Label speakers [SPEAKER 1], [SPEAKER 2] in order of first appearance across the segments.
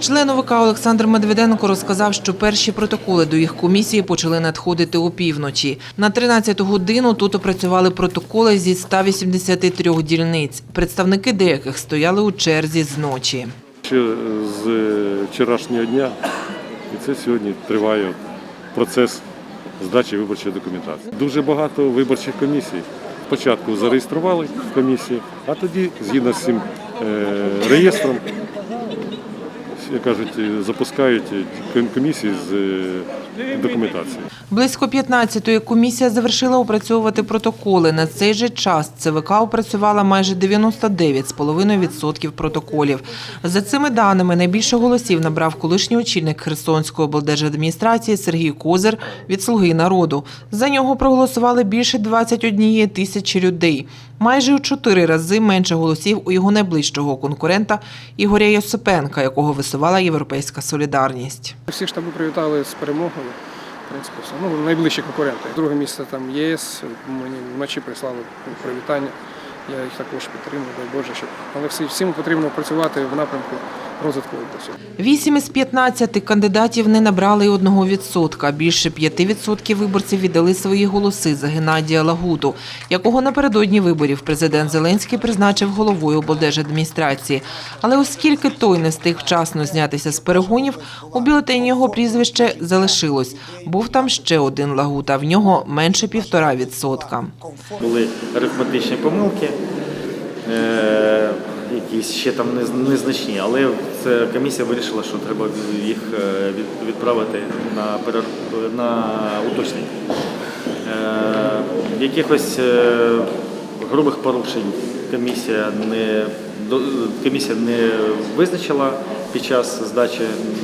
[SPEAKER 1] Член ОВК Олександр Медведенко розказав, що перші протоколи до їх комісії почали надходити опівночі. На 13 годину тут опрацювали протоколи зі 183 дільниць. Представники деяких стояли у черзі з ночі.
[SPEAKER 2] Ще з вчорашнього дня, і це сьогодні триває процес здачі виборчої документації. Дуже багато виборчих комісій. Спочатку зареєстрували в комісії, а тоді, згідно з цим е, реєстром, як кажуть, запускають комісії з е, документації.
[SPEAKER 1] Близько 15-ї комісія завершила опрацьовувати протоколи. На цей же час ЦВК опрацювала майже 99,5% протоколів. За цими даними найбільше голосів набрав колишній очільник Херсонської облдержадміністрації Сергій Козир від «Слуги народу». За нього проголосували більше 21 тисячі людей. Майже у чотири рази менше голосів у його найближчого конкурента Ігоря Йосипенка, якого висувала «Європейська солідарність».
[SPEAKER 3] Всі штаби привітали з перемогою. В принципі, все. Ну, найближчі конкуренти. Друге місце там ЄС. Мені вночі прислали привітання. Я їх також підтримую, дай Боже, щоб. Але всі, всім потрібно працювати в напрямку розвитку області.
[SPEAKER 1] Вісім із 15 кандидатів не набрали й одного відсотка. Більше 5% виборців віддали свої голоси за Геннадія Лагуту, якого напередодні виборів президент Зеленський призначив головою облдержадміністрації. Але оскільки той не встиг вчасно знятися з перегонів, у бюлетені його прізвище залишилось. Був там ще один Лагута, в нього менше півтора відсотка.
[SPEAKER 4] Були арифметичні помилки, е, якісь ще там незначні, але це комісія вирішила, що треба їх е, відправити на, перер... на уточнення. Е, Якихось е, грубих порушень комісія не, комісія не визначила під час здачі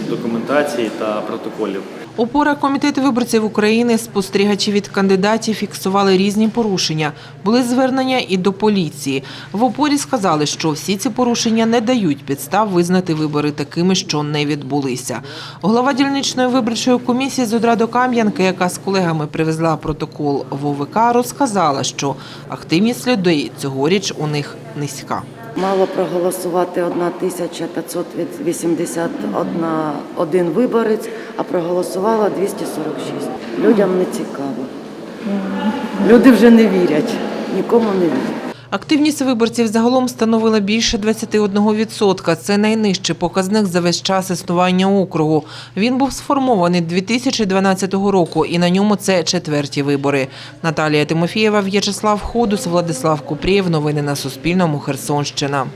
[SPEAKER 4] документації та протоколів.
[SPEAKER 1] Опора комітету виборців України спостерігачі від кандидатів фіксували різні порушення. Були звернення і до поліції. В опорі сказали, що всі ці порушення не дають підстав визнати вибори такими, що не відбулися. Голова дільничної виборчої комісії з Одрадо-Кам'янки, яка з колегами привезла протокол в ОВК, розказала, що активність людей цьогоріч у них низька.
[SPEAKER 5] Мало проголосувати 1581 один виборець, а проголосувало 246. Людям не цікаво. Люди вже не вірять, нікому не вірять.
[SPEAKER 1] Активність виборців загалом становила більше 21%. Це найнижчий показник за весь час існування округу. Він був сформований 2012 року, і на ньому це четверті вибори. Наталія Тимофієва, В'ячеслав Ходус, Владислав Купрієв. Новини на Суспільному. Херсонщина.